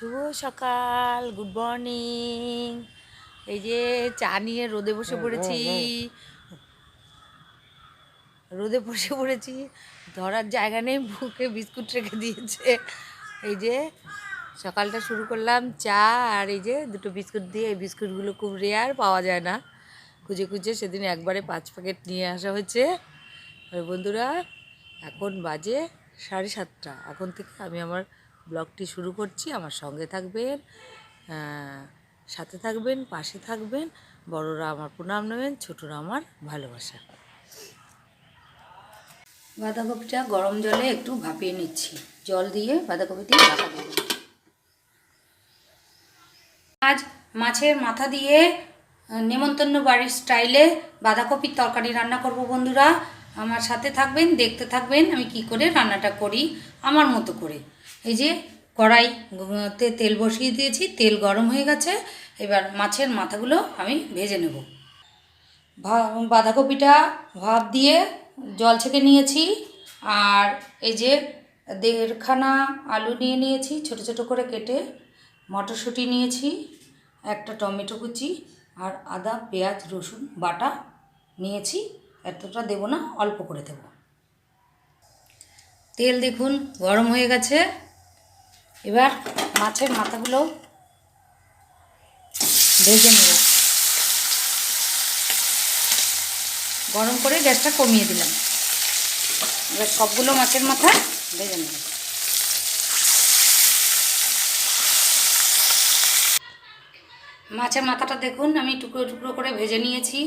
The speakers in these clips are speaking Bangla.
শুভ সকাল গুড মর্নিং এই যে চা নিয়ে রোদে বসে পড়েছি। রোদে বসে পড়েছি। ধরার জায়গা নেই বুকে বিস্কুট রেখে দিয়েছে। এই যে সকালটা শুরু করলাম চা আর এই যে দুটো বিস্কুট দিয়ে এই বিস্কুটগুলো খুব রেয়ার পাওয়া যায় না। খুঁজে খুঁজে সেদিন একবারে পাঁচ প্যাকেট নিয়ে আসা হয়েছে। বন্ধুরা এখন বাজে সাড়ে সাতটা। এখন থেকে আমি আমার ব্লগটি শুরু করছি। আমার সঙ্গে থাকবেন সাথে থাকবেন, পাশে থাকবেন। বড়রা আমার প্রণাম নেবেন, ছোটরা আমার ভালোবাসা। বাঁধাকপিটা গরম জলে একটু ভাপিয়ে নিচ্ছি। জল দিয়ে বাঁধাকপি দিয়ে ঢাকা দেব আজ মাছের মাথা দিয়ে নেমন্তন্ন বাড়ির স্টাইলে বাঁধাকপির তরকারি রান্না করব বন্ধুরা। আমার সাথে থাকবেন, দেখতে থাকবেন আমি কি করে রান্নাটা করি, আমার মতো করে। এই যে কড়াই, তে তেল বসিয়ে দিয়েছি, তেল গরম হয়ে গেছে, এবার মাছের মাথাগুলো আমি ভেজে নেব। বাঁধাকপিটা ভাপ দিয়ে জল ছেঁকে নিয়েছি, আর এই যে দেড়খানা আলু নিয়ে নিয়েছি, ছোট ছোট করে কেটে মটরশুঁটি নিয়েছি, একটা টমেটো কুচি, আর আদা, পেঁয়াজ, রসুন, বাটা নিয়েছি, এতটা দেবো না, অল্প করে দেবো। তেল দেখুন গরম হয়ে গেছে। এবার মাছের মাথাগুলো ভেজে নেব। গরম করে গ্যাসটা কমিয়ে দিলাম। এবার সবগুলো মাছের মাথা ভেজে নেব। মাছের মাথাটা দেখুন, আমি টুকরো টুকরো করে ভেজে নিয়েছি।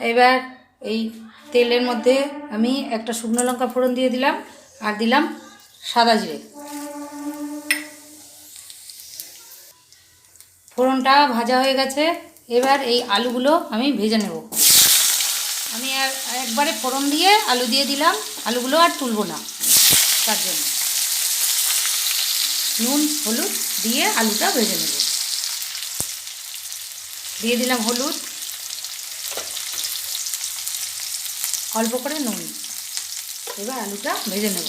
এবার এই তেলের মধ্যে আমি একটা শুকনো লঙ্কা ফোড়ন দিয়ে দিলাম আর দিলাম সাদা জিরে। ফোড়নটা ভাজা হয়ে গেছে। এবার এই আলুগুলো আমি ভেজে নেব। আমি একবারে ফোড়ন দিয়ে আলু দিয়ে দিলাম। আলুগুলো আর তুলবো না তার জন্য। নুন, হলুদ দিয়ে আলুটা ভেজে নেব। দিয়ে দিলাম হলুদ। অল্প করে নুন। এবার আলুটা ভেজে নেব।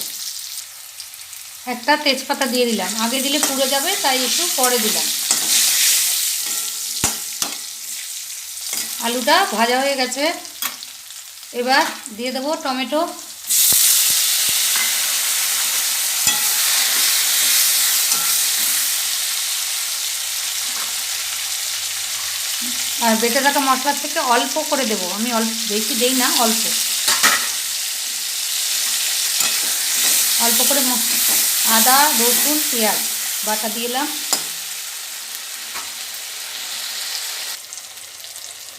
একটা তেজপাতা দিয়ে দিলাম। আগে দিলে পুড়ে যাবে, তাই একটু পরে দিলাম। আলুটা ভাজা হয়ে গেছে। এবার দিয়ে দেবো টমেটো। আর বেটে রাখা মশলার থেকে অল্প করে দেবো। আমি অল্প, বেশি দেই না, অল্প। অল্প করে আদা, রসুন, পেঁয়াজ বাটা দিলাম।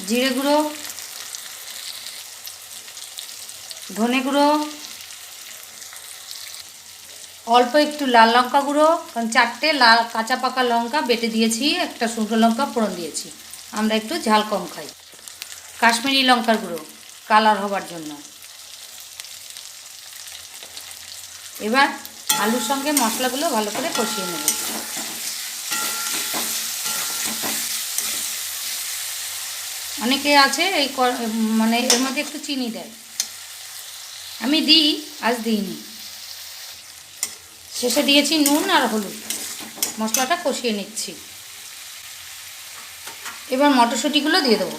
জিরে গুঁড়ো, ধনে গুঁড়ো, অল্প একটু লাল লঙ্কা গুঁড়ো, কারণ চারটে লাল কাঁচা পাকা লঙ্কা বেটে দিয়েছি, একটা শুকনো লঙ্কা ফোড়ন দিয়েছি। আমরা একটু ঝাল কম খাই। কাশ্মীরি লঙ্কার গুঁড়ো, কালার হবার জন্য। এবার আলুর সঙ্গে মশলাগুলো ভালো করে কষিয়ে নেব। অনেকে আছে এই মানে এর মধ্যে একটু চিনি দেয়। আমি দিই, আজ দিইনি। শেষে দিয়েছি নুন আর হলুদ। মশলাটা কষিয়ে নিচ্ছি। এবার মটরশুঁটিগুলো দিয়ে দেবো।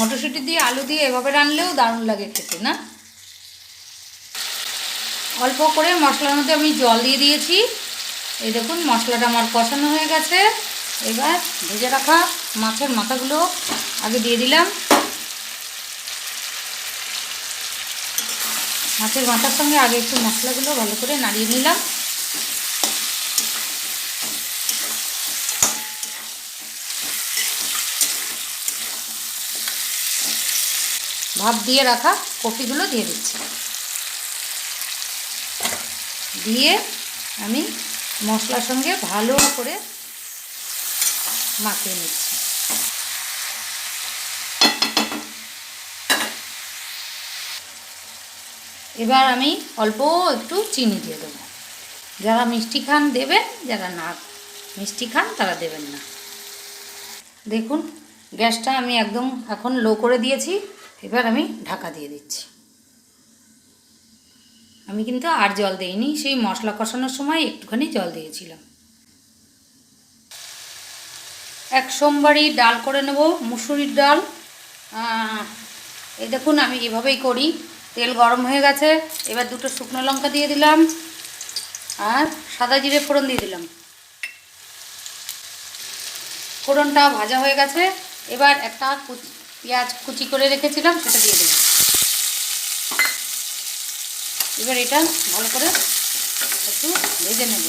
মটরশুঁটি দিয়ে আলু দিয়ে এভাবে রানলেও দারুণ লাগে খেতে, না? অল্প করে মশলার মধ্যে আমি জল দিয়ে দিয়েছি। এই দেখুন, মশলাটা আমার কষানো হয়ে গেছে। এবার ভেজে রাখা মাছের মাথাগুলো আগে দিয়ে দিলাম। মাছের মাথার সঙ্গে আগে একটু মশলাগুলো ভালো করে নাড়িয়ে নিলাম। ভাপ দিয়ে রাখা কপিগুলো দিয়ে দিচ্ছি। দিয়ে আমি মশলার সঙ্গে ভালো করে মাখিয়ে নিচ্ছি। এবার আমি অল্প একটু চিনি দিয়ে দেবো। যারা মিষ্টি খান দেবেন, যারা না মিষ্টি খান তারা দেবেন না। দেখুন, গ্যাসটা আমি একদম এখন লো করে দিয়েছি। এবার আমি ঢাকা দিয়ে দিচ্ছি। আমি কিন্তু আর জল দেইনি, সেই মশলা কষানোর সময় একটুখানি জল দিয়েছিলাম। এক সোমবারই ডাল করে নেব, মুসুরির ডাল। এই দেখুন, আমি এভাবেই করি। তেল গরম হয়ে গেছে, এবার দুটো শুকনো লঙ্কা দিয়ে দিলাম, আর সাদা জিরে ফোড়ন দিয়ে দিলাম। ফোড়নটা ভাজা হয়ে গেছে, এবার একটা পেঁয়াজ কুচি করে রেখেছিলাম, সেটা দিয়ে দেবো এবার এটা ভালো করে একটু ভেজে নেব।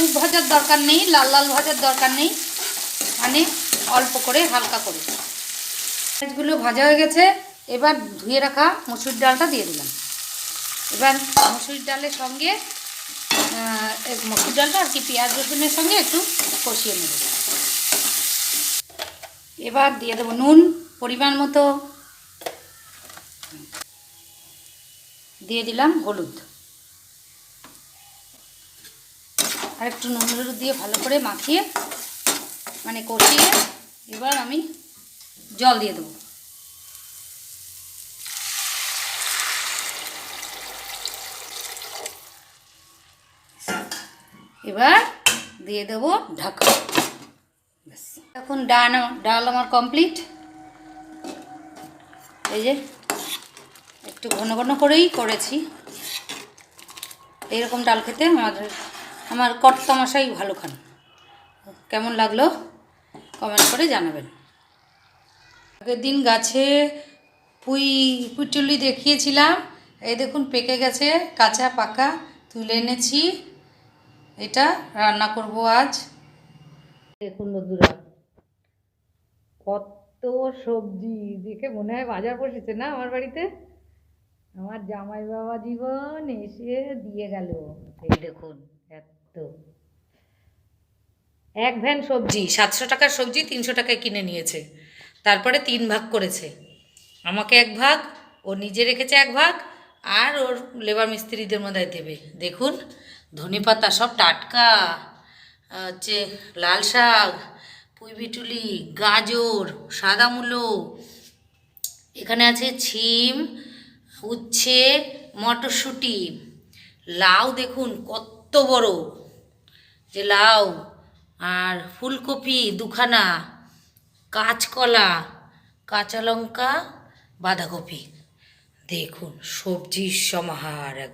খুব ভাজার দরকার নেই, লাল লাল ভাজার দরকার নেই। মানে অল্প করে হালকা করে। পেঁয়াজগুলো ভাজা হয়ে গেছে, এবার ধুয়ে রাখা মসুর ডালটা দিয়ে দিলাম। এবার মসুর ডালের সঙ্গে মসুর ডালটা আর কি পেঁয়াজ রসুনের সঙ্গে একটু কষিয়ে নেব। এবার দিয়ে দেবো নুন, পরিমাণ মতো। দিয়ে দিলাম হলুদ। আর একটু নুন হলুদ দিয়ে ভালো করে মাখিয়ে মানে কষিয়ে এবার আমি জল দিয়ে দেবো। এবার দিয়ে দেবো ঢাকা। এখন ডাল ডাল আমার কমপ্লিট। এই যে একটু ঘন ঘন করেই করেছি। এইরকম ডাল খেতে আমাদের আমার কর্তামশাই ভালো খান কেমন লাগল? কমেন্ট করে জানাবেন। আগের দিন গাছে পুই পুচুলি দেখিয়েছিলাম। এই দেখুন, পেকে গেছে, কাঁচা, পাকা, তুলে এনেছি। এটা রান্না করব আজ। দেখুন বন্ধুরা, কত সবজি, দেখে মনে হয় বাজার বসেছে না আমার বাড়িতে? আমার জামাই বাবা জীবন এসে দিয়ে গেল। এই দেখুন, এত এক ভ্যান সবজি, সাতশো টাকার সবজি তিনশো টাকায় কিনে নিয়েছে। তারপরে তিন ভাগ করেছে। আমাকে এক ভাগ, ও নিজে রেখেছে এক ভাগ, আর ওর লেবার মিস্ত্রিদের মধ্যে দেবে। দেখুন, ধনে পাতা সব টাটকা, হচ্ছে লাল শাক পুঁইবিটুলি গাজর, সাদা মূলো, এখানে আছে ছিম, উচ্ছে, মটরশুঁটি। লাউ দেখুন, কত বড়। যে লাউ আর ফুলকপি দুখানা কাঁচকলা কাঁচা লঙ্কা বাঁধাকপি। দেখুন সবজির সমাহার